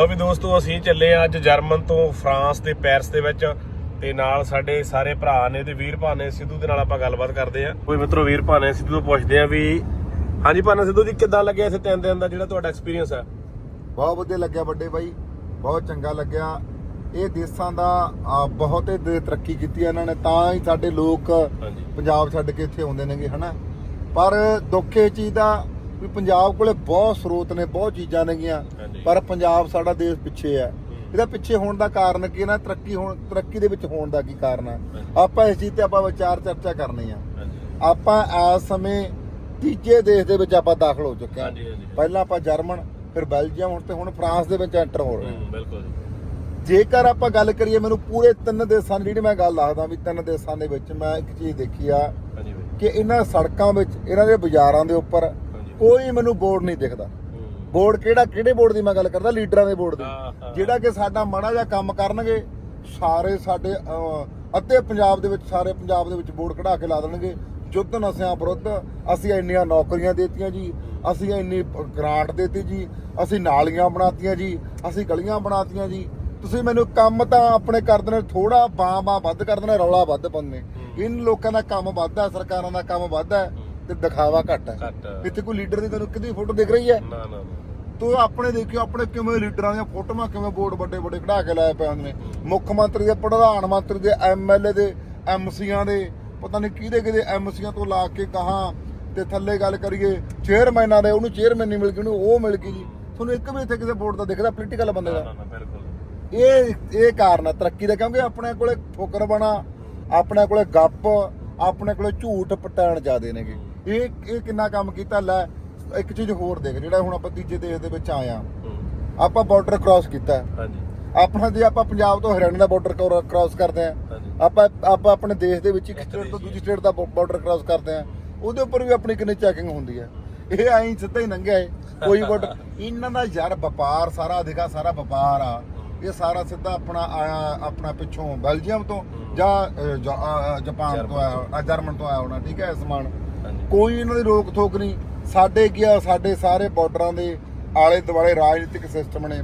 ਲਓ ਵੀ ਦੋਸਤੋ ਅਸੀਂ ਚੱਲੇ ਆ ਅੱਜ ਜਰਮਨ ਤੋਂ ਫਰਾਂਸ ਤੇ ਪੈਰਿਸ ਦੇ ਵਿੱਚ ਤੇ ਨਾਲ ਸਾਡੇ ਸਾਰੇ ਭਰਾ ਨੇ ਤੇ ਵੀਰ ਭਾਨੇ ਸਿੱਧੂ ਦੇ ਨਾਲ ਆਪਾਂ ਗੱਲਬਾਤ ਕਰਦੇ ਆ ਕੋਈ ਮਿੱਤਰੋ ਵੀਰ ਭਾਨੇ ਸਿੱਧੂ ਤੋਂ ਪੁੱਛਦੇ ਆ ਵੀ ਹਾਂਜੀ ਭਾਨੇ ਸਿੱਧੂ ਜੀ ਕਿੱਦਾਂ ਲੱਗਿਆ ਇੱਥੇ ਤਿੰਨ ਦਿਨ ਦਾ ਜਿਹੜਾ ਤੁਹਾਡਾ ਐਕਸਪੀਰੀਅੰਸ ਹੈ ਬਹੁਤ ਵਧੀਆ ਲੱਗਿਆ ਵੱਡੇ ਬਾਈ ਬਹੁਤ ਚੰਗਾ ਲੱਗਿਆ। ਇਹ ਦੇਸ਼ਾਂ ਦਾ ਬਹੁਤ ਹੀ ਦੇ ਤਰੱਕੀ ਕੀਤੀ ਇਹਨਾਂ ਨੇ ਤਾਂ ਹੀ ਸਾਡੇ ਲੋਕ ਪੰਜਾਬ ਛੱਡ ਕੇ ਇੱਥੇ ਆਉਂਦੇ ਨੇਗੇ ਹਨਾ? ਪਰ ਦੁੱਖ ਇਹ ਚੀਜ਼ ਦਾ ਵੀ ਪੰਜਾਬ ਕੋਲੇ ਬਹੁਤ ਸਰੋਤ ਨੇ ਬਹੁਤ ਚੀਜ਼ਾਂ ਨੇਗੀਆਂ। ਪਰ ਪੰਜਾਬ ਸਾਡਾ ਦੇਸ਼ ਪਿੱਛੇ ਹੈ। ਇਹਦਾ ਪਿੱਛੇ ਹੋਣ ਦਾ ਕਾਰਨ ਕੀ ਨਾ ਤਰੱਕੀ ਹੋਣ ਤਰੱਕੀ ਦੇ ਵਿੱਚ ਹੋਣ ਦਾ ਕੀ ਕਾਰਨ ਹੈ? ਆਪਾਂ ਇਸ ਚੀਜ਼ ਤੇ ਆਪਾਂ ਵਿਚਾਰ ਚਰਚਾ ਕਰਨੀ ਆ। ਆਪਾਂ ਇਸ ਸਮੇਂ ਤੀਜੇ ਦੇਸ਼ ਦੇ ਵਿੱਚ ਆਪਾਂ ਦਾਖਲ ਹੋ ਚੁੱਕੇ ਹਾਂ। ਪਹਿਲਾਂ ਆਪਾਂ ਜਰਮਨ ਫਿਰ ਬੈਲਜੀਅਮ ਹੁਣ ਤੇ ਹੁਣ ਫਰਾਂਸ ਦੇ ਵਿੱਚ ਐਂਟਰ ਹੋ ਰਹੇ ਹਾਂ। ਬਿਲਕੁਲ ਜੇਕਰ ਆਪਾਂ ਗੱਲ ਕਰੀਏ ਮੈਨੂੰ ਪੂਰੇ ਤਿੰਨ ਦੇਸ਼ਾਂ ਦੀ ਜਿਹੜੀ ਮੈਂ ਗੱਲ ਦੱਸਦਾ ਵੀ ਤਿੰਨ ਦੇਸ਼ਾਂ ਦੇ ਵਿੱਚ ਮੈਂ ਇੱਕ ਚੀਜ਼ ਦੇਖੀ ਆ ਕਿ ਇਹਨਾਂ ਸੜਕਾਂ ਵਿੱਚ ਇਹਨਾਂ ਦੇ ਬਾਜ਼ਾਰਾਂ ਦੇ ਉੱਪਰ ਕੋਈ ਮੈਨੂੰ ਬੋਰਡ ਨਹੀਂ ਦਿਖਦਾ। ਬੋਰਡ ਕਿਹੜਾ ਕਿਹੜੇ ਬੋਰਡ ਦੀ ਮੈਂ ਗੱਲ ਕਰਦਾ? ਲੀਡਰਾਂ ਦੇ ਬੋਰਡ। ਦੀ। ਜਿਹੜਾ ਕਿ ਸਾਡਾ ਮਾੜਾ ਜਿਹਾ ਕੰਮ ਕਰਨਗੇ ਸਾਰੇ ਸਾਡੇ ਅੱਧੇ ਪੰਜਾਬ ਦੇ ਵਿੱਚ ਸਾਰੇ ਪੰਜਾਬ ਦੇ ਵਿੱਚ ਬੋਰਡ ਕਢਾ ਕੇ ਲਾ ਦੇਣਗੇ। ਯੁੱਧ ਨਸ਼ਿਆਂ ਵਿਰੁੱਧ ਅਸੀਂ ਇੰਨੀਆਂ ਨੌਕਰੀਆਂ ਦੇਤੀਆਂ ਜੀ। ਅਸੀਂ ਇੰਨੀ ਗ੍ਰਾਂਟ ਦੇਤੀ ਜੀ। ਅਸੀਂ ਨਾਲੀਆਂ ਬਣਾਤੀਆਂ ਜੀ। ਅਸੀਂ ਗਲੀਆਂ ਬਣਾਤੀਆਂ ਜੀ। ਤੁਸੀਂ ਮੈਨੂੰ ਕੰਮ ਤਾਂ ਆਪਣੇ ਕਰਦੇ ਨੇ ਥੋੜਾ ਬਾਂ ਬਾਂ ਵੱਧ ਕਰਦੇ ਨੇ ਰੌਲਾ ਵੱਧ ਪਾਉਂਦੇ। ਇਨ ਲੋਕਾਂ ਦਾ ਕੰਮ ਵੱਧ ਹੈ ਸਰਕਾਰਾਂ ਦਾ ਕੰਮ ਵੱਧ ਹੈ ਤੇ ਦਿਖਾਵਾ ਘੱਟ ਹੈ। ਘੱਟ ਇੱਥੇ ਕੋਈ ਲੀਡਰ ਦੀ ਤੁਹਾਨੂੰ ਕਿਹਦੀ ਫੋਟੋ ਦਿਖ ਰਹੀ ਹੈ? ਨਾ ਨਾ ਨਾ। ਤੂੰ ਆਪਣੇ ਦੇਖਿਓ ਆਪਣੇ ਕਿਵੇਂ ਲੀਡਰਾਂ ਦੀਆਂ ਫੋਟੋਆਂ ਕਿਵੇਂ ਬੋਰਡ ਵੱਡੇ ਵੱਡੇ ਕਢਾ ਕੇ ਲਾਏ ਪਏ ਹੁੰਦੇ ਨੇ। ਮੁੱਖ ਮੰਤਰੀ ਦੇ ਪ੍ਰਧਾਨ ਮੰਤਰੀ ਦੇ ਐਮਐਲਏ ਦੇ ਐਮਸੀਆਂ ਦੇ ਪਤਾ ਨਹੀਂ ਕਿਹਦੇ ਕਿਹਦੇ ਐਮਸੀਆਂ ਤੋਂ ਲਾ ਕੇ ਕਹਾ ਤੇ ਥੱਲੇ ਗੱਲ ਕਰੀਏ ਚੇਅਰਮੈਨਾਂ ਦੇ ਉਹਨੂੰ ਚੇਅਰਮੈਨ ਨਹੀਂ ਮਿਲ ਗਈ ਉਹਨੂੰ ਉਹ ਮਿਲ ਗਈ ਜੀ। ਤੁਹਾਨੂੰ ਇੱਕ ਵੀ ਇੱਥੇ ਕਿਸੇ ਬੋਰਡ ਦਾ ਦਿਖਦਾ ਪੋਲੀਟੀਕਲ ਬੰਦੇ ਦਾ। ਨਾ ਬਿਲਕੁਲ। ਇਹ ਇਹ ਕਾਰਨ ਹੈ ਤਰੱਕੀ ਦਾ ਕਿਉਂਕਿ ਆਪਣੇ ਕੋਲੇ ਫੋਕਰ ਬਣਾ ਆਪਣੇ ਕੋਲੇ ਗੱਪ ਆਪਣੇ ਕੋਲੇ ਝੂਠ ਪਟਾਣ ਜ਼ਿਆਦੇ ਨੇਗੇ। ਇਹ ਇਹ ਕਿੰਨਾ ਕੰਮ ਕੀਤਾ? ਲੈ ਇੱਕ ਚੀਜ਼ ਹੋਰ ਦੇਖ ਜਿਹੜਾ ਹੁਣ ਆਪਾਂ ਤੀਜੇ ਦੇਸ਼ ਦੇ ਵਿੱਚ ਆਏ ਆ ਹੂੰ। ਆਪਾਂ ਬਾਰਡਰ ਕ੍ਰਾਸ ਕੀਤਾ। ਹਾਂਜੀ। ਆਪਣਾ ਜੇ ਆਪਾਂ ਪੰਜਾਬ ਤੋਂ ਹਰਿਆਣਾ ਦਾ ਬਾਰਡਰ ਕ੍ਰਾਸ ਕਰਦੇ ਆ ਆਪਾਂ ਆਪਾਂ ਆਪਣੇ ਦੇਸ਼ ਦੇ ਵਿੱਚ ਇੱਕ ਸਟੇਟ ਤੋਂ ਦੂਜੀ ਸਟੇਟ ਦਾ ਬਾਰਡਰ ਕ੍ਰਾਸ ਕਰਦੇ ਆ ਉਹਦੇ ਉੱਪਰ ਵੀ ਆਪਣੀ ਕਿੰਨੀ ਚੈਕਿੰਗ ਹੁੰਦੀ ਹੈ। ਇਹ ਐਂ ਸਿੱਧਾ ਹੀ ਲੰਘਿਆ ਏ ਕੋਈ ਬਾਰਡਰ ਇਹਨਾਂ ਦਾ ਯਾਰ ਵਪਾਰ ਸਾਰਾ ਦੇਖਾ ਸਾਰਾ ਵਪਾਰ ਆ। ਇਹ ਸਾਰਾ ਸਿੱਧਾ ਆਪਣਾ ਆਇਆ ਆਪਣਾ ਪਿੱਛੋਂ ਬੈਲਜੀਅਮ ਤੋਂ ਜਾਂ ਜਾਪਾਨ ਤੋਂ ਆਇਆ ਜਰਮਨ ਤੋਂ ਆਇਆ ਹੋਣਾ ਠੀਕ ਹੈ ਸਮਾਨ। ਕੋਈ ਇਹਨਾਂ ਦੀ ਰੋਕ ਥੋਕ ਨਹੀਂ। ਸਾਡੇ ਗਿਆ ਸਾਡੇ ਸਾਰੇ ਬਾਰਡਰਾਂ ਦੇ ਆਲੇ ਦੁਆਲੇ ਰਾਜਨੀਤਿਕ ਸਿਸਟਮ ਨੇ।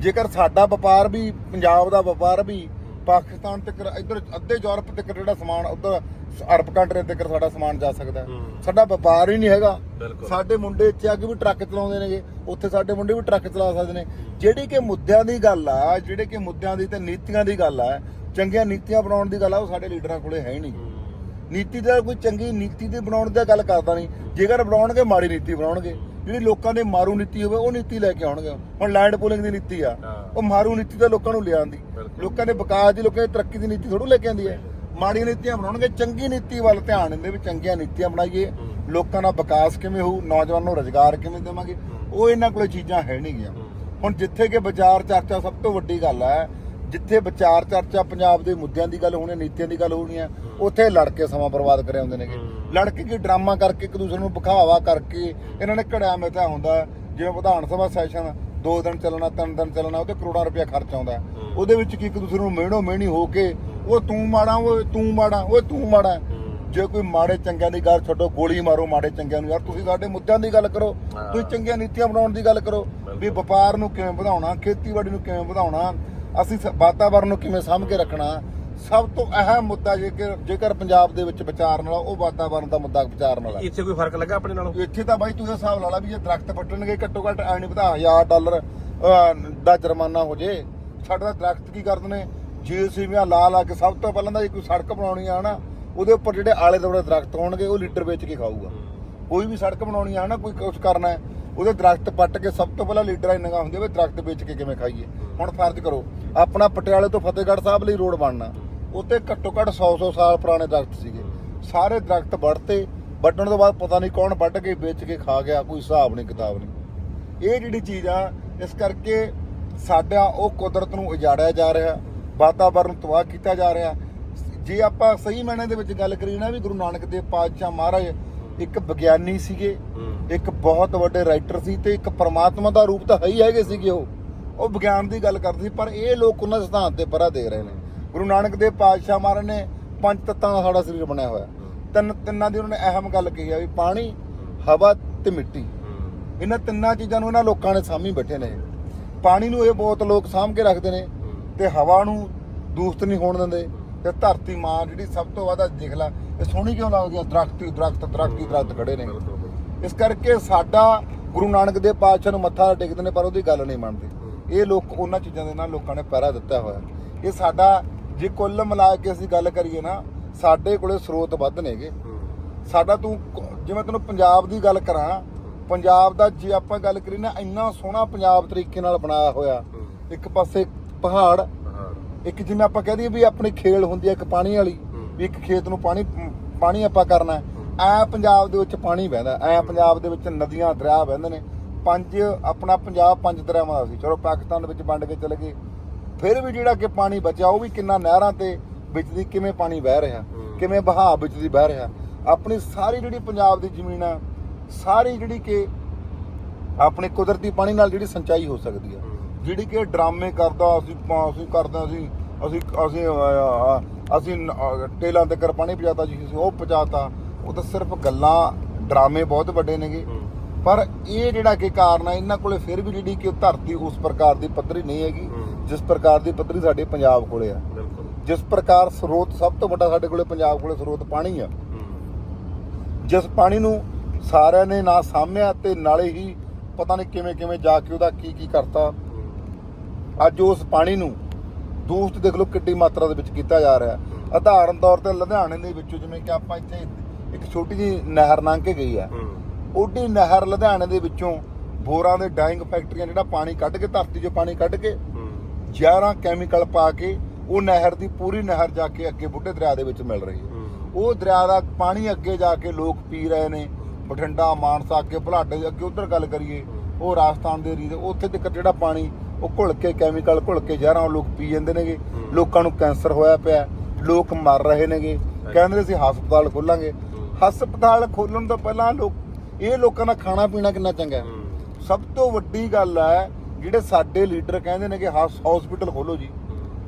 ਜੇਕਰ ਸਾਡਾ ਵਪਾਰ ਵੀ ਪੰਜਾਬ ਦਾ ਵਪਾਰ ਵੀ ਪਾਕਿਸਤਾਨ ਤੱਕ ਇੱਧਰ ਅੱਧੇ ਯੂਰਪ ਤੱਕ ਜਿਹੜਾ ਸਮਾਨ ਉੱਧਰ ਅਰਬ ਕੰਟਰੀ ਤੱਕ ਸਾਡਾ ਸਮਾਨ ਜਾ ਸਕਦਾ। ਸਾਡਾ ਵਪਾਰ ਹੀ ਨਹੀਂ ਹੈਗਾ। ਸਾਡੇ ਮੁੰਡੇ ਇੱਥੇ ਆ ਕੇ ਵੀ ਟਰੱਕ ਚਲਾਉਂਦੇ ਨੇਗੇ। ਉੱਥੇ ਸਾਡੇ ਮੁੰਡੇ ਵੀ ਟਰੱਕ ਚਲਾ ਸਕਦੇ ਨੇ। ਜਿਹੜੀ ਕਿ ਮੁੱਦਿਆਂ ਦੀ ਗੱਲ ਆ ਜਿਹੜੇ ਕਿ ਮੁੱਦਿਆਂ ਦੀ ਤੇ ਨੀਤੀਆਂ ਦੀ ਗੱਲ ਆ ਚੰਗੀਆਂ ਨੀਤੀਆਂ ਬਣਾਉਣ ਦੀ ਗੱਲ ਆ ਉਹ ਸਾਡੇ ਲੀਡਰਾਂ ਕੋਲੇ ਹੈ ਹੀ ਨਹੀਂ। ਨੀਤੀ ਦਾ ਕੋਈ ਚੰਗੀ ਨੀਤੀ ਦੇ ਬਣਾਉਣ ਦੀ ਗੱਲ ਕਰਦਾ ਨਹੀਂ। ਜੇਕਰ ਬਣਾਉਣਗੇ ਮਾੜੀ ਨੀਤੀ ਬਣਾਉਣਗੇ। ਜਿਹੜੀ ਲੋਕਾਂ ਦੇ ਮਾਰੂ ਨੀਤੀ ਹੋਵੇ ਉਹ ਨੀਤੀ ਲੈ ਕੇ ਆਉਣਗੇ। ਹੁਣ ਲੈਂਡ ਪੂਲਿੰਗ ਦੀ ਨੀਤੀ ਆ। ਉਹ ਮਾਰੂ ਨੀਤੀ ਤਾਂ ਲੋਕਾਂ ਨੂੰ ਬਿਲਕੁਲ। ਲੋਕਾਂ ਦੇ ਵਿਕਾਸ ਦੀ ਲੋਕਾਂ ਦੀ ਤਰੱਕੀ ਦੀ ਨੀਤੀ ਥੋੜੂ ਲੈ ਕੇ ਆਉਂਦੀ ਹੈ। ਮਾੜੀ ਨੀਤੀਆਂ ਬਣਾਉਣਗੇ ਚੰਗੀ ਨੀਤੀ ਵੱਲ ਧਿਆਨ ਦਿੰਦੇ ਵੀ ਚੰਗੀਆਂ ਨੀਤੀਆਂ ਬਣਾਈਏ। ਲੋਕਾਂ ਦਾ ਵਿਕਾਸ ਕਿਵੇਂ ਹੋਊ ਨੌਜਵਾਨਾਂ ਨੂੰ ਰੋਜ਼ਗਾਰ ਕਿਵੇਂ ਦੇਵਾਂਗੇ ਉਹ ਇਹਨਾਂ ਕੋਲੇ ਚੀਜ਼ਾਂ ਹੈ ਨਹੀਂ ਗੀਆਂ ਹੁਣ ਜਿੱਥੇ ਕਿ ਵਿਚਾਰ ਚਰਚਾ ਸਭ ਤੋਂ ਵੱਡੀ ਗੱਲ ਹੈ ਜਿੱਥੇ ਵਿਚਾਰ ਚਰਚਾ ਪੰਜਾਬ ਦੇ ਮੁੱਦਿਆਂ ਦੀ ਗੱਲ ਹੋਣੀ ਹੈ, ਨੀਤੀਆਂ ਦੀ ਗੱਲ ਹੋਣੀ ਹੈ ਉੱਥੇ ਲੜ ਕੇ ਸਮਾਂ ਬਰਬਾਦ ਕਰਿਆ ਹੁੰਦੇ ਨੇਗੇ। ਲੜ ਕੇ ਕੀ ਡਰਾਮਾ ਕਰਕੇ ਇੱਕ ਦੂਸਰੇ ਨੂੰ ਵਿਖਾਵਾ ਕਰਕੇ ਇਹਨਾਂ ਨੇ ਘੜਿਆ ਮਿਥਿਆ ਹੁੰਦਾ ਜਿਵੇਂ ਵਿਧਾਨ ਸਭਾ ਸੈਸ਼ਨ ਦੋ ਦਿਨ ਚੱਲਣਾ ਤਿੰਨ ਦਿਨ ਚੱਲਣਾ ਉਹਤੇ ਕਰੋੜਾਂ ਰੁਪਇਆ ਖਰਚ ਆਉਂਦਾ ਉਹਦੇ ਵਿੱਚ ਕੀ ਇੱਕ ਦੂਸਰੇ ਨੂੰ ਮਿਹਣੋ ਮਿਹਣੀ ਹੋ ਕੇ ਉਹ ਤੂੰ ਮਾੜਾ ਉਹ ਤੂੰ ਮਾੜਾ ਉਹ ਤੂੰ ਮਾੜਾ ਜੇ ਕੋਈ ਮਾੜੇ ਚੰਗਿਆਂ ਦੀ ਗੱਲ ਛੱਡੋ ਗੋਲੀ ਮਾਰੋ ਮਾੜੇ ਚੰਗਿਆਂ ਨੂੰ ਯਾਰ ਤੁਸੀਂ ਸਾਡੇ ਮੁੱਦਿਆਂ ਦੀ ਗੱਲ ਕਰੋ। ਤੁਸੀਂ ਚੰਗੀਆਂ ਨੀਤੀਆਂ ਬਣਾਉਣ ਦੀ ਗੱਲ ਕਰੋ। ਵੀ ਵਪਾਰ ਨੂੰ ਕਿਵੇਂ ਵਧਾਉਣਾ ਖੇਤੀਬਾੜੀ ਨੂੰ ਕਿਵੇਂ ਵਧਾਉਣਾ ਅਸੀਂ ਵਾਤਾਵਰਣ ਨੂੰ ਕਿਵੇਂ ਸਾਂਭ ਕੇ ਰੱਖਣਾ ਸਭ ਤੋਂ ਅਹਿਮ ਮੁੱਦਾ ਜੇਕਰ ਜੇਕਰ ਪੰਜਾਬ ਦੇ ਵਿੱਚ ਵਿਚਾਰਨ ਵਾਲਾ ਉਹ ਵਾਤਾਵਰਣ ਦਾ ਮੁੱਦਾ ਵਿਚਾਰਨ ਵਾਲਾ ਇੱਥੇ ਕੋਈ ਫ਼ਰਕ ਲੱਗਾ ਆਪਣੇ ਨਾਲੋਂ? ਇੱਥੇ ਤਾਂ ਬਾਈ ਤੁਸੀਂ ਹਿਸਾਬ ਲਾ ਲਾ ਵੀ ਜੇ ਦਰਖਤ ਪੱਟਣਗੇ ਘੱਟੋ ਘੱਟ ਐ ਨਹੀਂ ਵਧਾ 1000 ਡਾਲਰ ਦਾ ਜੁਰਮਾਨਾ ਹੋ ਜੇ। ਸਾਡਾ ਦਰਖਤ ਕੀ ਕਰਦੇ ਨੇ ਜੀਸੀਬੀਆਂ ਲਾ ਲਾ ਕੇ ਸਭ ਤੋਂ ਪਹਿਲਾਂ ਤਾਂ ਜੇ ਕੋਈ ਸੜਕ ਬਣਾਉਣੀ ਆ ਨਾ ਉਹਦੇ ਉੱਪਰ ਜਿਹੜੇ ਆਲੇ ਦੁਆਲੇ ਦਰਖਤ ਹੋਣਗੇ ਉਹ ਲੀਟਰ ਵੇਚ ਕੇ ਖਾਊਗਾ। ਕੋਈ ਵੀ ਸੜਕ ਬਣਾਉਣੀ ਆ ਨਾ ਕੋਈ ਕੁਝ ਕਰਨਾ ਹੈ ਉਹਦੇ ਦਰਖਤ ਪੱਟ ਕੇ ਸਭ ਤੋਂ ਪਹਿਲਾਂ ਲੀਡਰਾਂ ਦੀ ਨਿਗਾਹ ਹੁੰਦੀ ਹੈ ਵੀ ਦਰਖਤ ਵੇਚ ਕੇ ਕਿਵੇਂ ਖਾਈਏ। ਹੁਣ ਫਰਜ਼ ਕਰੋ, ਆਪਣਾ ਪਟਿਆਲੇ ਤੋਂ ਫਤਿਹਗੜ੍ਹ ਸਾਹਿਬ ਲਈ ਰੋਡ ਬਣਨਾ। ਉੱਤੇ ਘੱਟੋ ਘੱਟ 100 100 ਸਾਲ ਪੁਰਾਣੇ ਦਰਖਤ ਸੀਗੇ। ਸਾਰੇ ਦਰਖਤ ਵੱਢਤੇ, ਵੱਢਣ ਤੋਂ ਬਾਅਦ ਪਤਾ ਨਹੀਂ ਕੌਣ ਵੱਢ ਕੇ ਵੇਚ ਕੇ ਖਾ ਗਿਆ, ਕੋਈ ਹਿਸਾਬ ਨਹੀਂ, ਕਿਤਾਬ ਨਹੀਂ। ਇਹ ਜਿਹੜੀ ਚੀਜ਼ ਆ, ਇਸ ਕਰਕੇ ਸਾਡਾ ਉਹ ਕੁਦਰਤ ਨੂੰ ਉਜਾੜਿਆ ਜਾ ਰਿਹਾ, ਵਾਤਾਵਰਨ ਤਬਾਹ ਕੀਤਾ ਜਾ ਰਿਹਾ। ਜੇ ਆਪਾਂ ਸਹੀ ਮਾਇਨੇ ਦੇ ਵਿੱਚ ਗੱਲ ਕਰੀਏ ਨਾ ਵੀ ਗੁਰੂ ਨਾਨਕ ਦੇਵ ਪਾਤਸ਼ਾਹ ਮਹਾਰਾਜ ਇੱਕ ਵਿਗਿਆਨੀ ਸੀਗੇ ਇੱਕ ਬਹੁਤ ਵੱਡੇ ਰਾਈਟਰ ਸੀ ਤੇ ਇੱਕ ਪ੍ਰਮਾਤਮਾ ਦਾ ਰੂਪ ਤਾਂ ਹੈ ਹੀ ਹੈਗੇ ਸੀਗੇ ਉਹ। ਉਹ ਵਿਗਿਆਨ ਦੀ ਗੱਲ ਕਰਦੇ ਸੀ ਪਰ ਇਹ ਲੋਕ ਉਹਨਾਂ ਸਿਧਾਂਤ ਤੇ ਪਰਾ ਦੇ ਰਹੇ ਨੇ। ਗੁਰੂ ਨਾਨਕ ਦੇਵ ਪਾਤਸ਼ਾਹ ਮਹਾਰਾਜ ਨੇ ਪੰਜ ਤੱਤਾਂ ਦਾ ਸਾਡਾ ਸਰੀਰ ਬਣਿਆ ਹੋਇਆ। ਤਿੰਨ ਤਿੰਨਾਂ ਦੀ ਉਹਨਾਂ ਨੇ ਅਹਿਮ ਗੱਲ ਕਹੀ ਆ ਵੀ ਪਾਣੀ ਹਵਾ ਤੇ ਮਿੱਟੀ। ਇਹਨਾਂ ਤਿੰਨਾਂ ਚੀਜ਼ਾਂ ਨੂੰ ਇਹਨਾਂ ਲੋਕਾਂ ਨੇ ਸਾਂਭੀ ਬੈਠੇ ਨੇ। ਪਾਣੀ ਨੂੰ ਇਹ ਬਹੁਤ ਲੋਕ ਸਾਂਭ ਕੇ ਰੱਖਦੇ ਨੇ ਤੇ ਹਵਾ ਨੂੰ ਦੂਸ਼ਿਤ ਨਹੀਂ ਹੋਣ ਦਿੰਦੇ। ਤੇ ਧਰਤੀ ਮਾਂ ਜਿਹੜੀ ਸਭ ਤੋਂ ਵੱਧ ਅੱਜ ਦੇਖ ਲੈ ਇਹ ਸੋਹਣੀ ਕਿਉਂ ਲੱਗਦੀ ਆ? ਦਰਖਤ ਹੀ ਦਰਖਤ ਦਰਖਤ ਹੀ ਦਰਖਤ ਖੜੇ ਨੇ। ਇਸ ਕਰਕੇ ਸਾਡਾ ਗੁਰੂ ਨਾਨਕ ਦੇਵ ਪਾਤਸ਼ਾਹ ਨੂੰ ਮੱਥਾ ਟੇਕਦੇ ਨੇ ਪਰ ਉਹਦੀ ਗੱਲ ਨਹੀਂ ਮੰਨਦੇ। ਇਹ ਲੋਕ ਉਹਨਾਂ ਚੀਜ਼ਾਂ ਦੇ ਨਾਲ ਲੋਕਾਂ ਨੇ ਪਹਿਰਾ ਦਿੱਤਾ ਹੋਇਆ ਇਹ ਸਾਡਾ ਜੇ ਕੁੱਲ ਮਿਲਾ ਕੇ ਅਸੀਂ ਗੱਲ ਕਰੀਏ ਨਾ ਸਾਡੇ ਕੋਲੇ ਸਰੋਤ ਵੱਧ ਨੇਗੇ ਸਾਡਾ ਤੂੰ ਜਿਵੇਂ ਤੈਨੂੰ ਪੰਜਾਬ ਦੀ ਗੱਲ ਕਰਾਂ ਪੰਜਾਬ ਦਾ ਜੇ ਆਪਾਂ ਗੱਲ ਕਰੀਏ ਨਾ ਇੰਨਾ ਸੋਹਣਾ ਪੰਜਾਬ ਤਰੀਕੇ ਨਾਲ ਬਣਾਇਆ ਹੋਇਆ। ਇੱਕ ਪਾਸੇ ਪਹਾੜ ਇੱਕ ਜਿਵੇਂ ਆਪਾਂ ਕਹਿ ਦਈਏ ਵੀ ਆਪਣੀ ਖੇਲ ਹੁੰਦੀ ਹੈ ਇੱਕ ਪਾਣੀ ਵਾਲੀ ਵੀ ਇੱਕ ਖੇਤ ਨੂੰ ਪਾਣੀ ਪਾਣੀ ਆਪਾਂ ਕਰਨਾ। ਐ ਪੰਜਾਬ ਦੇ ਵਿੱਚ ਪਾਣੀ ਵਹਿੰਦਾ ਐ ਪੰਜਾਬ ਦੇ ਵਿੱਚ ਨਦੀਆਂ ਦਰਿਆ ਵਹਿੰਦੇ ਨੇ। ਪੰਜ ਆਪਣਾ ਪੰਜਾਬ ਪੰਜ ਦਰਿਆਵਾਂ ਦਾ ਸੀ। ਚਲੋ ਪਾਕਿਸਤਾਨ ਦੇ ਵਿੱਚ ਵੰਡ ਕੇ ਚਲੇ ਗਏ। ਫਿਰ ਵੀ ਜਿਹੜਾ ਕਿ ਪਾਣੀ ਬਚਿਆ ਉਹ ਵੀ ਕਿੰਨਾ ਨਹਿਰਾਂ ਤੇ ਵਿੱਚ ਦੀ ਕਿਵੇਂ ਪਾਣੀ ਵਹਿ ਰਿਹਾ ਕਿਵੇਂ ਵਹਾਅ ਵਿੱਚ ਦੀ ਵਹਿ ਰਿਹਾ। ਆਪਣੀ ਸਾਰੀ ਜਿਹੜੀ ਪੰਜਾਬ ਦੀ ਜ਼ਮੀਨ ਆ ਸਾਰੀ ਜਿਹੜੀ ਕਿ ਆਪਣੇ ਕੁਦਰਤੀ ਪਾਣੀ ਨਾਲ ਜਿਹੜੀ ਸਿੰਚਾਈ ਹੋ ਸਕਦੀ ਆ। ਜਿਹੜੀ ਕਿ ਡਰਾਮੇ ਕਰਦਾ ਅਸੀਂ ਅਸੀਂ ਕਰਦਾ ਅਸੀਂ ਅਸੀਂ ਅਸੀਂ ਅਸੀਂ ਟੇਲਾਂ ਤੇ ਕਰ ਪਾਣੀ ਪਜਾਤਾ ਜੀ ਅਸੀਂ ਉਹ ਪਜਾਤਾ ਉਹ ਤਾਂ ਸਿਰਫ ਗੱਲਾਂ ਡਰਾਮੇ ਬਹੁਤ ਵੱਡੇ ਨੇਗੇ। ਪਰ ਇਹ ਜਿਹੜਾ ਕਿ ਕਾਰਨ ਹੈ ਇਹਨਾਂ ਕੋਲੇ ਫਿਰ ਵੀ ਜਿਹੜੀ ਕਿ ਧਰਤੀ ਉਸ ਪ੍ਰਕਾਰ ਦੀ ਪੱਧਰੀ ਨਹੀਂ ਹੈਗੀ ਜਿਸ ਪ੍ਰਕਾਰ ਦੀ ਪੱਧਰੀ ਸਾਡੇ ਪੰਜਾਬ ਕੋਲੇ ਆ। ਜਿਸ ਪ੍ਰਕਾਰ ਸਰੋਤ ਸਭ ਤੋਂ ਵੱਡਾ ਸਾਡੇ ਕੋਲੇ ਪੰਜਾਬ ਕੋਲੇ ਸਰੋਤ ਪਾਣੀ ਆ। ਜਿਸ ਪਾਣੀ ਨੂੰ ਸਾਰਿਆਂ ਨੇ ਨਾ ਸਾਂਭਿਆ ਤੇ ਨਾਲੇ ਹੀ ਪਤਾ ਨਹੀਂ ਕਿਵੇਂ ਕਿਵੇਂ ਜਾ ਕੇ ਉਹਦਾ ਕੀ ਕੀ ਕਰਤਾ। ਅੱਜ ਉਸ ਪਾਣੀ ਨੂੰ ਦੂਸ਼ਿਤ ਦੇਖ ਲਓ ਕਿੱਡੀ ਮਾਤਰਾ ਦੇ ਵਿੱਚ ਕੀਤਾ ਜਾ ਰਿਹਾ। ਉਦਾਹਰਨ ਤੌਰ ਤੇ ਲੁਧਿਆਣੇ ਦੇ ਵਿੱਚੋਂ ਜਿਵੇਂ ਕਿ ਆਪਾਂ ਇੱਥੇ ਇੱਕ ਛੋਟੀ ਜਿਹੀ ਨਹਿਰ ਲੰਘ ਕੇ ਗਈ ਆ ਓਡੀ ਨਹਿਰ ਲੁਧਿਆਣੇ ਦੇ ਵਿੱਚੋਂ ਬੋਰਾਂ ਦੇ ਡਾਈਂਗ ਫੈਕਟਰੀਆਂ ਜਿਹੜਾ ਪਾਣੀ ਕੱਢ ਕੇ ਧਰਤੀ 'ਚੋਂ ਪਾਣੀ ਕੱਢ ਕੇ 11 ਕੈਮੀਕਲ ਪਾ ਕੇ ਉਹ ਨਹਿਰ ਦੀ ਪੂਰੀ ਨਹਿਰ ਜਾ ਕੇ ਅੱਗੇ ਬੁੱਢੇ ਦਰਿਆ ਦੇ ਵਿੱਚ ਮਿਲ ਰਹੀ ਹੈ। ਉਹ ਦਰਿਆ ਦਾ ਪਾਣੀ ਅੱਗੇ ਜਾ ਕੇ ਲੋਕ ਪੀ ਰਹੇ ਨੇ। ਬਠਿੰਡਾ ਮਾਨਸਾ ਅੱਗੇ ਭਲਾਡੇ ਅੱਗੇ ਉਧਰ ਗੱਲ ਕਰੀਏ ਉਹ ਰਾਜਸਥਾਨ ਦੇ ਦੇ ਉੱਥੇ ਤੱਕ ਜਿਹੜਾ ਪਾਣੀ ਉਹ ਘੁਲ ਕੇ ਕੈਮੀਕਲ ਘੁਲ ਕੇ ਜ਼ਹਿਰਾਂ ਉਹ ਲੋਕ ਪੀ ਜਾਂਦੇ ਨੇਗੇ। ਲੋਕਾਂ ਨੂੰ ਕੈਂਸਰ ਹੋਇਆ ਪਿਆ ਲੋਕ ਮਰ ਰਹੇ ਨੇਗੇ। ਕਹਿੰਦੇ ਅਸੀਂ ਹਸਪਤਾਲ ਖੋਲਾਂਗੇ। ਹਸਪਤਾਲ ਖੋਲਣ ਤੋਂ ਪਹਿਲਾਂ ਲੋਕ ਇਹ ਲੋਕਾਂ ਦਾ ਖਾਣਾ ਪੀਣਾ ਕਿੰਨਾ ਚੰਗਾ ਹੈ। ਸਭ ਤੋਂ ਵੱਡੀ ਗੱਲ ਹੈ, ਜਿਹੜੇ ਸਾਡੇ ਲੀਡਰ ਕਹਿੰਦੇ ਨੇ ਕਿ ਹਸਪੀਟਲ ਖੋਲੋ ਜੀ।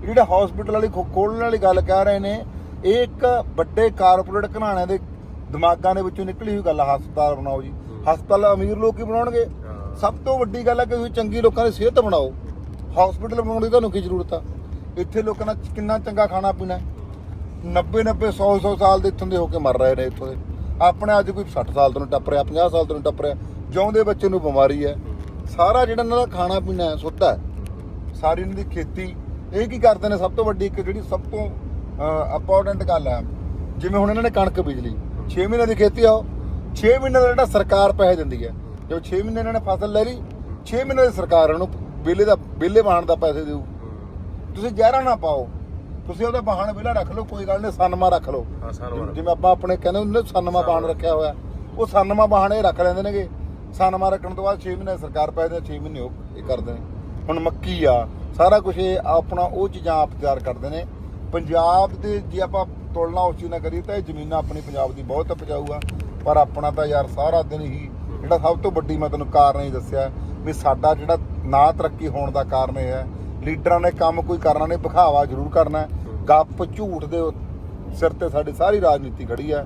ਜਿਹੜੇ ਹਸਪੀਟਲ ਵਾਲੀ ਖੋ- ਖੋਲਣ ਵਾਲੀ ਗੱਲ ਕਹਿ ਰਹੇ ਨੇ, ਇਹ ਇੱਕ ਵੱਡੇ ਕਾਰਪੋਰੇਟ ਘਰਾਣਿਆਂ ਦੇ ਦਿਮਾਗਾਂ ਦੇ ਵਿੱਚੋਂ ਨਿਕਲੀ ਹੋਈ ਗੱਲ ਹਸਪਤਾਲ ਬਣਾਓ ਜੀ। ਹਸਪਤਾਲ ਅਮੀਰ ਲੋਕ ਹੀ ਬਣਾਉਣਗੇ। ਸਭ ਤੋਂ ਵੱਡੀ ਗੱਲ ਹੈ ਕਿ ਤੁਸੀਂ ਚੰਗੀ ਲੋਕਾਂ ਦੀ ਸਿਹਤ ਬਣਾਓ। ਹਸਪੀਟਲ ਬਣਾਉਣ ਦੀ ਤੁਹਾਨੂੰ ਕੀ ਜ਼ਰੂਰਤ ਆ? ਇੱਥੇ ਲੋਕਾਂ ਦਾ ਕਿੰਨਾ ਚੰਗਾ ਖਾਣਾ ਪੀਣਾ 90 90 100 100 ਸਾਲ ਦੇ ਇੱਥੋਂ ਦੇ ਹੋ ਕੇ ਮਰ ਰਹੇ ਨੇ ਇੱਥੋਂ ਦੇ। ਆਪਣੇ ਅੱਜ ਕੋਈ 60 ਸਾਲ ਤੋਂ ਨੀ ਟੱਪ ਰਿਹਾ 50 ਸਾਲ ਤੋਂ ਨੀ ਟੱਪ ਰਿਹਾ। ਜਿਉਂਦੇ ਬੱਚੇ ਨੂੰ ਬਿਮਾਰੀ ਹੈ। ਸਾਰਾ ਜਿਹੜਾ ਇਹਨਾਂ ਦਾ ਖਾਣਾ ਪੀਣਾ ਹੈ, ਸੁੱਧ ਸਾਰੀ ਇਹਨਾਂ ਦੀ ਖੇਤੀ। ਇਹ ਕੀ ਕਰਦੇ ਨੇ? ਸਭ ਤੋਂ ਵੱਡੀ ਇੱਕ ਜਿਹੜੀ ਸਭ ਤੋਂ ਇੰਪੋਰਟੈਂਟ ਗੱਲ ਹੈ। ਜਿਵੇਂ ਹੁਣ ਇਹਨਾਂ ਨੇ ਕਣਕ ਬੀਜ ਲਈ। 6 ਮਹੀਨੇ ਦੀ ਖੇਤੀ ਆ 6 ਮਹੀਨੇ ਦਾ ਜਿਹੜਾ ਸਰਕਾਰ ਪੈਸੇ ਦਿੰਦੀ ਹੈ। ਜਦੋਂ 6 ਮਹੀਨੇ ਇਹਨਾਂ ਨੇ ਫਸਲ ਲੈ ਲਈ। 6 ਮਹੀਨੇ ਦੀ ਸਰਕਾਰ ਉਹਨੂੰ ਬਿੱਲੇ ਦਾ ਬਿੱਲੇ ਵਾਹਣ ਦਾ ਪੈਸੇ ਦੇਊ। ਤੁਸੀਂ ਜ਼ਹਿਰਾ ਨਾ ਪਾਓ। ਤੁਸੀਂ ਉਹਦਾ ਵਾਹਣ ਬਿੱਲਾ ਰੱਖ ਲਓ ਕੋਈ ਗੱਲ ਨਹੀਂ ਸੰਨਮਾ ਰੱਖ ਲਓ। ਹਾਂ ਜਿਵੇਂ ਆਪਾਂ ਆਪਣੇ ਕਹਿੰਦੇ ਹੁੰਦੇ ਨੇ ਸੰਨਮਾ ਬਾਣ ਰੱਖਿਆ ਹੋਇਆ। ਉਹ ਸੰਨਮਾ ਬਾਣ ਇਹ ਰੱਖ ਲੈਂਦੇ ਨੇਗੇ। ਸੰਨਮਾ ਰੱਖਣ ਤੋਂ ਬਾਅਦ 6 ਮਹੀਨੇ ਸਰਕਾਰ ਪੈ ਜਾਂਦੀ 6 ਮਹੀਨੇ ਉਹ ਇਹ ਕਰਦੇ ਨੇ। ਹੁਣ ਮੱਕੀ ਆ ਸਾਰਾ ਕੁਝ ਇਹ ਆਪਣਾ ਉਹ ਚੀਜ਼ਾਂ ਆਪ ਤਿਆਰ ਕਰਦੇ ਨੇ। ਪੰਜਾਬ ਦੇ ਜੇ ਆਪਾਂ ਤੁਲਨਾ ਉਸ ਚੀਜ਼ ਨਾਲ ਕਰੀਏ ਤਾਂ ਇਹ ਜ਼ਮੀਨਾਂ ਆਪਣੀ ਪੰਜਾਬ ਦੀ ਬਹੁਤ ਉਪਜਾਊ ਆ। ਪਰ ਆਪਣਾ ਤਾਂ ਯਾਰ ਸਾਰਾ ਦਿਨ ਹੀ ਜਿਹੜਾ ਸਭ ਤੋਂ ਵੱਡੀ ਮੈਂ ਤੈਨੂੰ ਕਾਰਨ ਹੀ ਦੱਸਿਆ ਵੀ ਸਾਡਾ ਜਿਹੜਾ ਨਾ ਤਰੱਕੀ ਹੋਣ ਦਾ ਕਾਰਨ ਇਹ ਹੈ। ਲੀਡਰਾਂ ਨੇ ਕੰਮ ਕੋਈ ਕਰਨਾ ਨਹੀਂ ਵਿਖਾਵਾ ਜ਼ਰੂਰ ਕਰਨਾ। ਗੱਪ ਝੂਠ ਦੇ ਸਿਰ ਤੇ ਸਾਡੀ ਸਾਰੀ ਰਾਜਨੀਤੀ ਖੜੀ ਹੈ।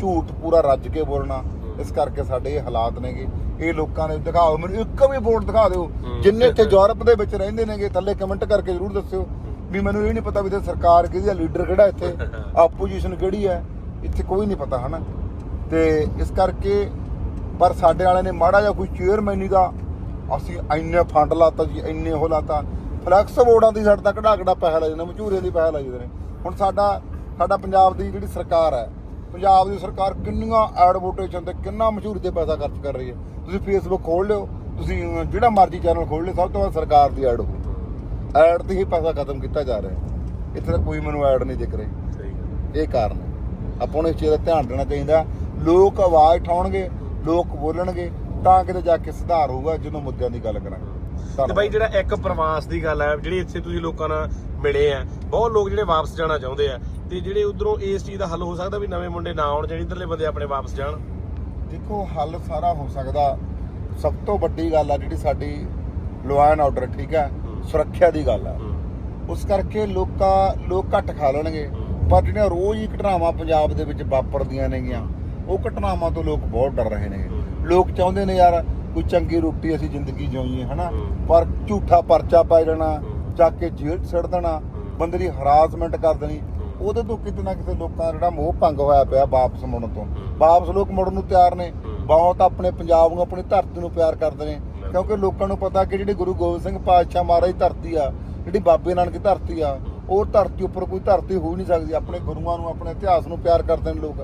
ਝੂਠ ਪੂਰਾ ਰੱਜ ਕੇ ਬੋਲਣਾ ਇਸ ਕਰਕੇ ਸਾਡੇ ਇਹ ਹਾਲਾਤ ਨੇਗੇ। ਇਹ ਲੋਕਾਂ ਨੇ ਦਿਖਾਓ ਮੈਨੂੰ ਇੱਕ ਵੀ ਵੋਟ ਦਿਖਾ ਦਿਓ ਜਿੰਨੇ ਇੱਥੇ ਯੂਰਪ ਦੇ ਵਿੱਚ ਰਹਿੰਦੇ ਨੇਗੇ ਥੱਲੇ ਕਮੈਂਟ ਕਰਕੇ ਜ਼ਰੂਰ ਦੱਸਿਓ ਵੀ ਮੈਨੂੰ ਇਹ ਨਹੀਂ ਪਤਾ ਵੀ ਤੇ ਸਰਕਾਰ ਕਿਹਦੀ ਹੈ ਲੀਡਰ ਕਿਹੜਾ ਇੱਥੇ ਆਪੋਜੀਸ਼ਨ ਕਿਹੜੀ ਹੈ ਇੱਥੇ ਕੋਈ ਨਹੀਂ ਪਤਾ ਹਨਾ? ਤੇ ਇਸ ਕਰਕੇ ਪਰ ਸਾਡੇ ਵਾਲਿਆਂ ਨੇ ਮਾੜਾ ਜਿਹਾ ਕੋਈ ਚੇਅਰਮੈਨੀ ਦਾ ਅਸੀਂ ਇੰਨੇ ਫੰਡ ਲਾਤਾ ਜੀ ਇੰਨੇ ਉਹ ਲਾਤਾ। ਫਲੈਕਸ ਬੋਰਡਾਂ ਦੀ ਸਾਡੇ ਤੱਕ ਕਢਾ ਕਢਾ ਪੈਸਾ ਲੈ ਜਾਂਦੇ ਮਝੂਰੇ ਦੀ ਪੈਸਾ ਲੈ ਜਾਂਦੇ ਨੇ। ਹੁਣ ਸਾਡਾ ਸਾਡਾ ਪੰਜਾਬ ਦੀ ਜਿਹੜੀ ਸਰਕਾਰ ਹੈ ਪੰਜਾਬ ਦੀ ਸਰਕਾਰ ਕਿੰਨੀਆਂ ਐਡਵਰਟਾਈਜ਼ੇਸ਼ਨ ਤੇ ਕਿੰਨਾ ਮਸ਼ਹੂਰੀ ਤੇ ਪੈਸਾ ਖਰਚ ਕਰ ਰਹੀ ਹੈ। ਤੁਸੀਂ ਫੇਸਬੁੱਕ ਖੋਲ ਲਿਓ ਤੁਸੀਂ ਜਿਹੜਾ ਮਰਜ਼ੀ ਚੈਨਲ ਖੋਲ ਲਿਓ ਸਭ ਤੋਂ ਵੱਧ ਸਰਕਾਰ ਦੀ ਐਡ ਹੋ ਐਡ ਤੇ ਹੀ ਪੈਸਾ ਖਤਮ ਕੀਤਾ ਜਾ ਰਿਹਾ ਹੈ। ਇੱਥੇ ਤਾਂ ਕੋਈ ਮੈਨੂੰ ਐਡ ਨਹੀਂ ਦਿਖ ਰਹੀ। ਇਹ ਕਾਰਨ ਹੈ। ਆਪਾਂ ਨੂੰ ਇਸ ਚੀਜ਼ ਦਾ ਧਿਆਨ ਦੇਣਾ ਚਾਹੀਦਾ ਲੋਕ ਆਵਾਜ਼ ਉਠਾਉਣਗੇ। ਲੋਕ ਬੋਲਣਗੇ ਤਾਂ ਕਿਤੇ ਜਾ ਕੇ ਸੁਧਾਰ ਹੋਊਗਾ ਜਦੋਂ ਮੁੱਦਿਆਂ ਦੀ ਗੱਲ ਕਰਾਂਗੇ। ਤੇ। ਬਾਈ ਜਿਹੜਾ ਇੱਕ ਪ੍ਰਵਾਸ ਦੀ ਗੱਲ ਹੈ ਜਿਹੜੀ ਇੱਥੇ ਤੁਸੀਂ ਲੋਕਾਂ ਨਾਲ ਮਿਲੇ ਆ ਬਹੁਤ ਲੋਕ ਜਿਹੜੇ ਵਾਪਸ ਜਾਣਾ ਚਾਹੁੰਦੇ ਆ ਤੇ ਜਿਹੜੇ ਉਧਰੋਂ ਇਸ ਚੀਜ਼ ਦਾ ਹੱਲ ਹੋ ਸਕਦਾ ਵੀ ਨਵੇਂ ਮੁੰਡੇ ਨਾ ਆਉਣ ਜਿਹੜੇ ਇਧਰਲੇ ਬੰਦੇ ਆਪਣੇ ਵਾਪਸ ਜਾਣ? ਦੇਖੋ ਹੱਲ ਸਾਰਾ ਹੋ ਸਕਦਾ। ਸਭ ਤੋਂ ਵੱਡੀ ਗੱਲ ਆ ਜਿਹੜੀ ਸਾਡੀ ਲਾਅ ਐਂਡ ਆਰਡਰ ਠੀਕ ਹੈ? ਸੁਰੱਖਿਆ ਦੀ ਗੱਲ ਆ। ਉਸ ਕਰਕੇ ਲੋਕਾਂ ਲੋਕ ਘੱਟ ਖਾ ਲੈਣਗੇ। ਪਰ ਜਿਹੜੀਆਂ ਰੋਜ਼ ਹੀ ਘਟਨਾਵਾਂ ਪੰਜਾਬ ਦੇ ਵਿੱਚ ਵਾਪਰਦੀਆਂ ਨੇਗੀਆਂ ਉਹ ਘਟਨਾਵਾਂ ਤੋਂ ਲੋਕ ਬਹੁਤ ਡਰ ਰਹੇ ਨੇ ਲੋਕ ਚਾਹੁੰਦੇ ਨੇ ਯਾਰ ਕੋਈ ਚੰਗੀ ਰੋਟੀ ਅਸੀਂ ਜ਼ਿੰਦਗੀ ਜਿਉਈਏ ਹਨਾ। ਪਰ ਝੂਠਾ ਪਰਚਾ ਪੈ ਜਾਣਾ ਹੂੰ। ਚੱਕ ਕੇ ਜੇਲ੍ਹ ਛੱਡ ਦੇਣਾ। ਬੰਦੇ ਦੀ ਹਰਾਸਮੈਂਟ ਕਰ ਦੇਣੀ। ਉਹਦੇ ਤੋਂ ਕਿਤੇ ਨਾ ਕਿਤੇ ਲੋਕਾਂ ਦਾ ਜਿਹੜਾ ਮੋਹ ਭੰਗ ਹੋਇਆ ਪਿਆ ਵਾਪਸ ਮੁੜਨ ਤੋਂ। ਵਾਪਸ ਲੋਕ ਮੁੜਨ ਨੂੰ ਤਿਆਰ ਨੇ। ਬਹੁਤ ਆਪਣੇ ਪੰਜਾਬ ਨੂੰ ਆਪਣੀ ਧਰਤੀ ਨੂੰ ਪਿਆਰ ਕਰਦੇ ਨੇ ਕਿਉਂਕਿ ਲੋਕਾਂ ਨੂੰ ਪਤਾ ਕਿ ਜਿਹੜੀ ਗੁਰੂ ਗੋਬਿੰਦ ਸਿੰਘ ਪਾਤਸ਼ਾਹ ਮਹਾਰਾਜ ਦੀ ਧਰਤੀ ਆ ਜਿਹੜੀ ਬਾਬੇ ਨਾਨਕ ਦੀ ਧਰਤੀ ਆ ਉਹ ਧਰਤੀ ਉੱਪਰ ਕੋਈ ਧਰਤੀ ਹੀ ਨਹੀਂ ਸਕਦੀ ਆਪਣੇ ਗੁਰੂਆਂ ਨੂੰ ਆਪਣੇ ਇਤਿਹਾਸ ਨੂੰ ਪਿਆਰ ਕਰਦੇ ਨੇ ਲੋਕ